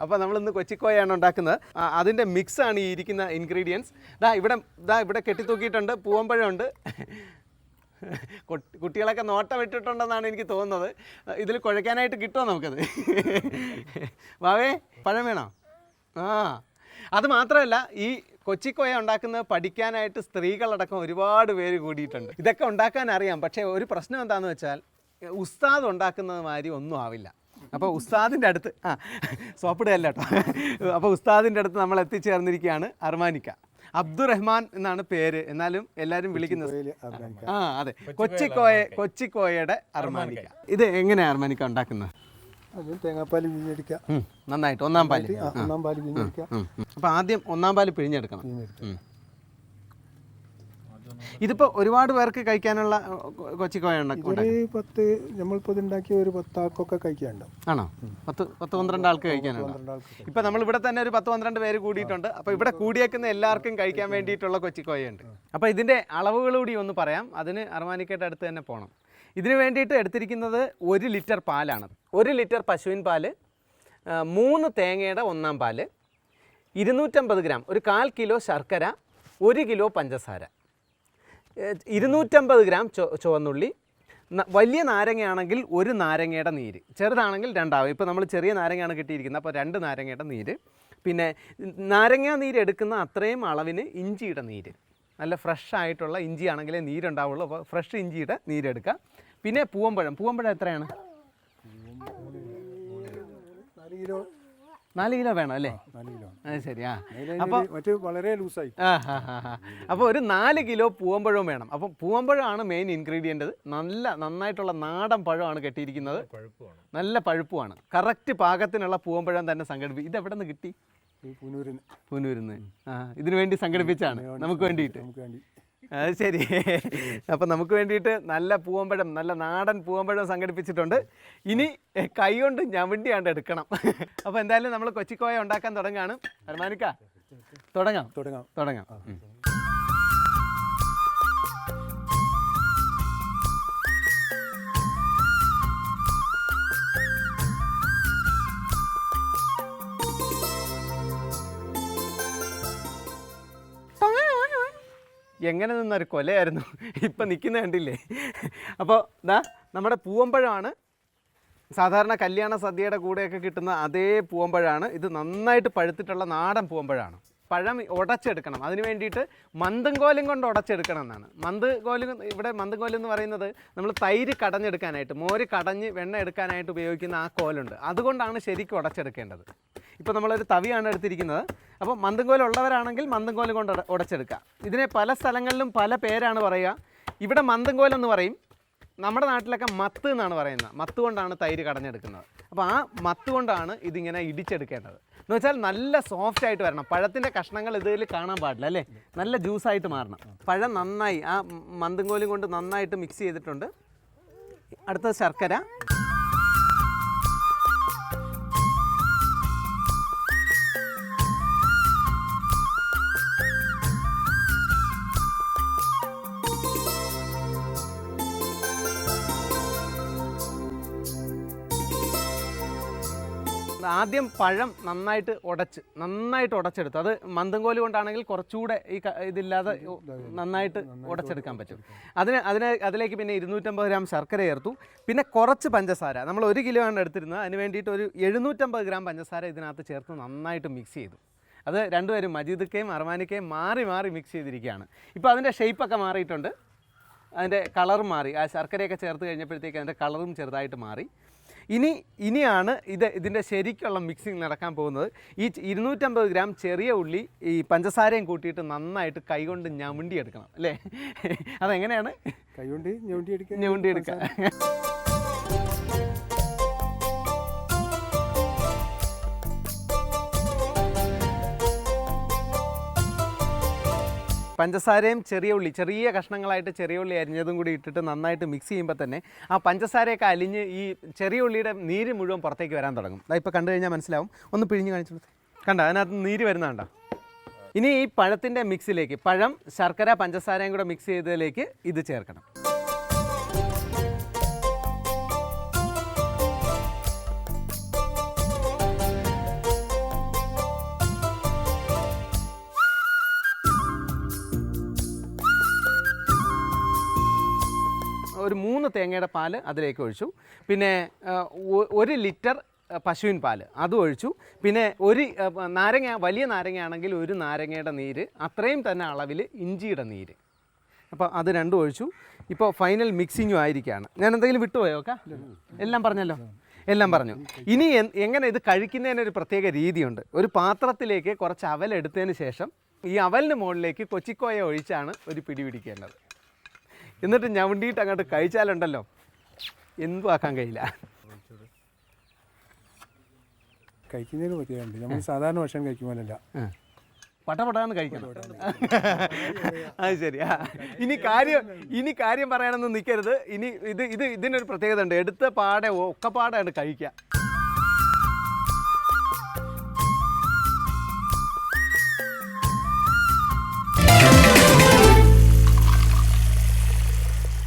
അപ്പോൾ നമ്മൾ ഇന്ന് കൊച്ചിക്കോയാണ് ഉണ്ടാക്കുന്നത്. അതിന്റെ മിക്സ് ആണ് ഈ ഇരിക്കുന്ന ഇൻഗ്രീഡിയൻസ് ദാ ഇവിടെ ദാ ഇവിടെ കെട്ടിത്തൂക്കിയിട്ടുണ്ട് പൂവമ്പഴമുണ്ട് കുട്ടി- കുട്ടികളൊക്കെ നോട്ടം ഇട്ടിട്ടുണ്ടെന്നാണ് എനിക്ക് തോന്നുന്നത്. ഇതിൽ കുഴക്കാനായിട്ട് കിട്ടുമോ നമുക്കത്? വാവേ പഴം വേണോ? ആ അത് മാത്രമല്ല ഈ കൊച്ചിക്കോയ ഉണ്ടാക്കുന്നത് പഠിക്കാനായിട്ട് സ്ത്രീകളടക്കം ഒരുപാട് പേര് കൂടിയിട്ടുണ്ട്. ഇതൊക്കെ ഉണ്ടാക്കാൻ അറിയാം പക്ഷേ ഒരു പ്രശ്നം എന്താണെന്ന് വെച്ചാൽ ഉസ്താദ് ഉണ്ടാക്കുന്നത് മാതിരി ഒന്നും ആവില്ല. അപ്പോൾ ഉസ്താദിന്റെ അടുത്ത് ആ സോപ്പിടുകയല്ല കേട്ടോ അപ്പോൾ ഉസ്താദിന്റെ അടുത്ത് നമ്മൾ എത്തിച്ചേർന്നിരിക്കുകയാണ് അർമാനിക്ക. അബ്ദുറഹ്മാൻ എന്നാണ് പേര്. എന്നാലും എല്ലാവരും വിളിക്കുന്നത് ആ അതെ. കൊച്ചിക്കോയ കൊച്ചിക്കോയയുടെ അർമാനിക്ക. ഇത് എങ്ങനെയാണ് അർമാനിക്ക ഉണ്ടാക്കുന്നത്? അത് തേങ്ങാപ്പാൽ പിഴിഞ്ഞെടുക്കുക നന്നായിട്ട് ഒന്നാം പാൽ. ഒന്നാം പാൽ പിഴിഞ്ഞെടുക്കുക ഉം. അപ്പോൾ ആദ്യം ഒന്നാം പാൽ പിഴിഞ്ഞെടുക്കണം. ഇതിപ്പോൾ ഒരുപാട് പേർക്ക് കഴിക്കാനുള്ള കൊച്ചി ഒരു പത്ത് നമ്മളിപ്പോൾ ഇത് ഉണ്ടാക്കിയ ഒരു പത്താൾക്കൊക്കെ കഴിക്കാനുണ്ടാവും. ആണോ? പത്ത് പത്ത് പന്ത്രണ്ട് ആൾക്ക് കഴിക്കാനുണ്ട്? ഇപ്പൊ നമ്മൾ ഇവിടെ തന്നെ ഒരു പത്ത് പന്ത്രണ്ട് പേര് കൂടിയിട്ടുണ്ട്. അപ്പൊ ഇവിടെ കൂടിയേക്കുന്ന എല്ലാവർക്കും കഴിക്കാൻ വേണ്ടിയിട്ടുള്ള കൊച്ചിക്കോയുണ്ട് അപ്പൊ ഇതിന്റെ അളവുകൾ കൂടി ഒന്ന് പറയാം. അതിന് അർമാനിക്കയുടെ അടുത്ത് തന്നെ പോകണം ഇതിന് വേണ്ടിയിട്ട് എടുത്തിരിക്കുന്നത് ഒരു ലിറ്റർ പാലാണ്. ഒരു ലിറ്റർ പശുവിൻ പാൽ മൂന്ന് തേങ്ങയുടെ ഒന്നാം പാൽ ഇരുന്നൂറ്റമ്പത് ഗ്രാം ഒരു കാൽ കിലോ ശർക്കര ഒരു കിലോ പഞ്ചസാര. ഇരുന്നൂറ്റമ്പത് ഗ്രാം ചൊ ചുവന്നുള്ളി. വലിയ നാരങ്ങയാണെങ്കിൽ ഒരു നാരങ്ങയുടെ നീര്. ചെറുതാണെങ്കിൽ രണ്ടാവും. ഇപ്പോൾ നമ്മൾ ചെറിയ നാരങ്ങയാണ് കിട്ടിയിരിക്കുന്നത്. അപ്പോൾ രണ്ട് നാരങ്ങയുടെ നീര്. പിന്നെ നാരങ്ങ നീര് എടുക്കുന്ന അത്രയും അളവിന് ഇഞ്ചിയുടെ നീര്. നല്ല ഫ്രഷ് ആയിട്ടുള്ള ഇഞ്ചി ആണെങ്കിലേ നീരുണ്ടാവുള്ളൂ. അപ്പോൾ ഫ്രഷ് ഇഞ്ചിയുടെ നീരെടുക്കുക പിന്നെ പൂവമ്പഴം പൂവമ്പഴം എത്രയാണ്? നാല് കിലോ വേണം അല്ലേ? നാല് കിലോ അത് ശരി ആ. അപ്പോൾ മറ്റു വളരെ ലൂസായി. അപ്പോൾ ഒരു നാല് കിലോ പൂവമ്പഴവും വേണം. അപ്പോൾ പൂവമ്പഴമാണ് മെയിൻ ഇൻഗ്രീഡിയന്റ് നല്ല നന്നായിട്ടുള്ള നാടൻ പഴമാണ് കെട്ടിയിരിക്കുന്നത്. നല്ല പഴുപ്പുമാണ്. കറക്റ്റ് പാകത്തിനുള്ള പൂവമ്പഴം തന്നെ സംഘടിപ്പിക്കും ഇത് എവിടെ നിന്ന് കിട്ടി? പൂനൂരിന്ന്. പുനൂരിന് പൂനൂരിന്ന്. ആ ഇതിനു വേണ്ടി സംഘടിപ്പിച്ചാണ് നമുക്ക് വേണ്ടിയിട്ട്. നമുക്ക് വേണ്ടി. അത് ശരി. അപ്പം നമുക്ക് വേണ്ടിയിട്ട് നല്ല പൂവമ്പഴം നല്ല നാടൻ പൂവമ്പഴം സംഘടിപ്പിച്ചിട്ടുണ്ട്. ഇനി കൈകൊണ്ട് കൈ കൊണ്ട് ഞവണ്ടിയാണ്ട് എടുക്കണം. അപ്പോൾ എന്തായാലും നമ്മൾ കൊച്ചിക്കോയ ഉണ്ടാക്കാൻ തുടങ്ങുകയാണ് വരുമാനിക്ക തുടങ്ങാം. തുടങ്ങാം. തുടങ്ങാം. എങ്ങനെ നിന്നൊരു കൊലയായിരുന്നു? ഇപ്പം നിൽക്കുന്ന കണ്ടില്ലേ? അപ്പോൾ ദാ നമ്മുടെ പൂവമ്പഴമാണ് സാധാരണ കല്യാണ സദ്യയുടെ കൂടെയൊക്കെ കിട്ടുന്ന അതേ പൂവമ്പഴമാണ് ഇത് നന്നായിട്ട് പഴുത്തിട്ടുള്ള നാടൻ പൂവമ്പഴമാണ് പഴം ഉടച്ചെടുക്കണം. അതിന് വേണ്ടിയിട്ട് മന്ദങ്കോലും കൊണ്ട് ഉടച്ചെടുക്കണം എന്നാണ്. മന്ത് കോലും ഇവിടെ മന്ദങ്കോലും എന്ന് പറയുന്നത് നമ്മൾ തൈര് കടഞ്ഞെടുക്കാനായിട്ട് മോര് കടഞ്ഞ് വെണ്ണ എടുക്കാനായിട്ട് ഉപയോഗിക്കുന്ന ആ കോലുണ്ട്. അതുകൊണ്ടാണ് ശരിക്കും ഉടച്ചെടുക്കേണ്ടത്. ഇപ്പോൾ നമ്മളൊരു തവിയാണ് എടുത്തിരിക്കുന്നത്. അപ്പോൾ മന്ദംകോല ഉള്ളവരാണെങ്കിൽ മന്ദംകോല കൊണ്ട് ഉടച്ചെടുക്കുക ഇതിനെ പല സ്ഥലങ്ങളിലും പല പേരാണ് പറയുക. ഇവിടെ മന്ദങ്കോൽ എന്ന് പറയും. നമ്മുടെ നാട്ടിലൊക്കെ മത്ത് എന്നാണ് പറയുന്നത്. മത്ത് കൊണ്ടാണ് തൈര് കടഞ്ഞെടുക്കുന്നത്. അപ്പോൾ ആ മത്ത് കൊണ്ടാണ് ഇതിങ്ങനെ ഇടിച്ചെടുക്കേണ്ടത്. എന്ന് വെച്ചാൽ നല്ല സോഫ്റ്റ് ആയിട്ട് വരണം. പഴത്തിന്റെ കഷ്ണങ്ങൾ ഇതിൽ കാണാൻ പാടില്ല അല്ലേ? നല്ല ജ്യൂസായിട്ട് മാറണം. പഴം നന്നായി ആ മന്ദംകോലും കൊണ്ട് നന്നായിട്ട് മിക്സ് ചെയ്തിട്ടുണ്ട്. അടുത്തത് ശർക്കര. ആദ്യം പഴം നന്നായിട്ട് ഉടച്ച് നന്നായിട്ട് ഉടച്ചെടുത്ത്. അത് മന്ദങ്കോൽ കൊണ്ടാണെങ്കിൽ കുറച്ചുകൂടെ ഈ ഇതില്ലാതെ നന്നായിട്ട് ഉടച്ചെടുക്കാൻ പറ്റും. അതിന് അതിന് അതിലേക്ക് പിന്നെ ഇരുന്നൂറ്റമ്പത് ഗ്രാം ശർക്കര ചേർത്തു. പിന്നെ കുറച്ച് പഞ്ചസാര. നമ്മൾ ഒരു കിലോ ആണ് എടുത്തിരുന്നത്. അതിന് വേണ്ടിയിട്ട് ഒരു എഴുന്നൂറ്റമ്പത് ഗ്രാം പഞ്ചസാര ഇതിനകത്ത് ചേർത്ത് നന്നായിട്ട് മിക്സ് ചെയ്തു. അത് രണ്ടുപേരും മജീദക്കയും അർമാനിക്കയും മാറി മാറി മിക്സ് ചെയ്തിരിക്കുകയാണ്. ഇപ്പോൾ അതിന്റെ ഷേപ്പൊക്കെ മാറിയിട്ടുണ്ട്. അതിന്റെ കളർ മാറി. ആ ശർക്കരയൊക്കെ ചേർത്ത് കഴിഞ്ഞപ്പോഴത്തേക്ക് അതിന്റെ കളറും ചെറുതായിട്ട് മാറി. ഇനി ഇനിയാണ് ഇത് ഇതിന്റെ ശരിക്കുള്ള മിക്സിങ് നടക്കാൻ പോകുന്നത്. ഈ ഇരുന്നൂറ്റമ്പത് ഗ്രാം ചെറിയ ഉള്ളി ഈ പഞ്ചസാരയും കൂട്ടിയിട്ട് നന്നായിട്ട് കൈകൊണ്ട് ഞമുണ്ടി എടുക്കണം അല്ലേ? അതെങ്ങനെയാണ്? കൈകൊണ്ട് ഞമുണ്ടി എടുക്കുക ഞമുണ്ടി എടുക്കുക പഞ്ചസാരയും ചെറിയ ഉള്ളി ചെറിയ കഷ്ണങ്ങളായിട്ട് ചെറിയ ഉള്ളി അരിഞ്ഞതും കൂടി ഇട്ടിട്ട് നന്നായിട്ട് മിക്സ് ചെയ്യുമ്പോൾ തന്നെ ആ പഞ്ചസാരയൊക്കെ അലിഞ്ഞ് ഈ ചെറിയ ഉള്ളിയുടെ നീര് മുഴുവൻ പുറത്തേക്ക് വരാൻ തുടങ്ങും. ഇപ്പോൾ കണ്ടു കഴിഞ്ഞാൽ മനസ്സിലാവും. ഒന്ന് പിഴിഞ്ഞ് കാണിച്ചു കണ്ട കണ്ടോ? അതിനകത്ത് നീര് വരുന്നുണ്ടോ ഇനി ഈ പഴത്തിന്റെ മിക്സിലേക്ക് പഴം ശർക്കര പഞ്ചസാരയും കൂടെ മിക്സ് ചെയ്തതിലേക്ക് ഇത് ചേർക്കണം. മൂന്ന് തേങ്ങയുടെ പാൽ അതിലേക്ക് ഒഴിച്ചു. പിന്നെ ഒരു ലിറ്റർ പശുവിൻ പാൽ അതും ഒഴിച്ചു. പിന്നെ ഒരു നാരങ്ങ വലിയ നാരങ്ങയാണെങ്കിൽ ഒരു നാരങ്ങയുടെ നീര് അത്രയും തന്നെ അളവിൽ ഇഞ്ചിയുടെ നീര്. അപ്പോൾ അത് രണ്ടും ഒഴിച്ചു. ഇപ്പോൾ ഫൈനൽ മിക്സിങ്ങും ആയിരിക്കുകയാണ് ഞാൻ എന്തെങ്കിലും വിട്ടുപോയോ ഒക്കെ? എല്ലാം പറഞ്ഞല്ലോ? എല്ലാം പറഞ്ഞു. ഇനി എങ്ങനെ ഇത് കഴിക്കുന്നതിനൊരു പ്രത്യേക രീതിയുണ്ട്. ഒരു പാത്രത്തിലേക്ക് കുറച്ച് അവൽ എടുത്തതിന് ശേഷം ഈ അവലിന് മുകളിലേക്ക് കൊച്ചിക്കോയ ഒഴിച്ചാണ് ഒരു പിടി പിടിക്കേണ്ടത്. എന്നിട്ട് ഞവണ്ടിയിട്ട് അങ്ങോട്ട് കഴിച്ചാലുണ്ടല്ലോ. എന്തും ആക്കാൻ കഴിയില്ല. കഴിക്കുന്നതിന് പറ്റിയുണ്ട് നമ്മൾ സാധാരണ ഭക്ഷണം കഴിക്കുമ്പോഴല്ല പട്ടപടാന്ന് കഴിക്കണം. അത് ശരി. ഇനി കാര്യം ഇനി കാര്യം പറയാനൊന്നും നിൽക്കരുത് ഇനി ഇത് ഇത് ഇതിനൊരു പ്രത്യേകത ഉണ്ട് എടുത്ത പാടെ ഒക്കപ്പാടാണ് കഴിക്കുക.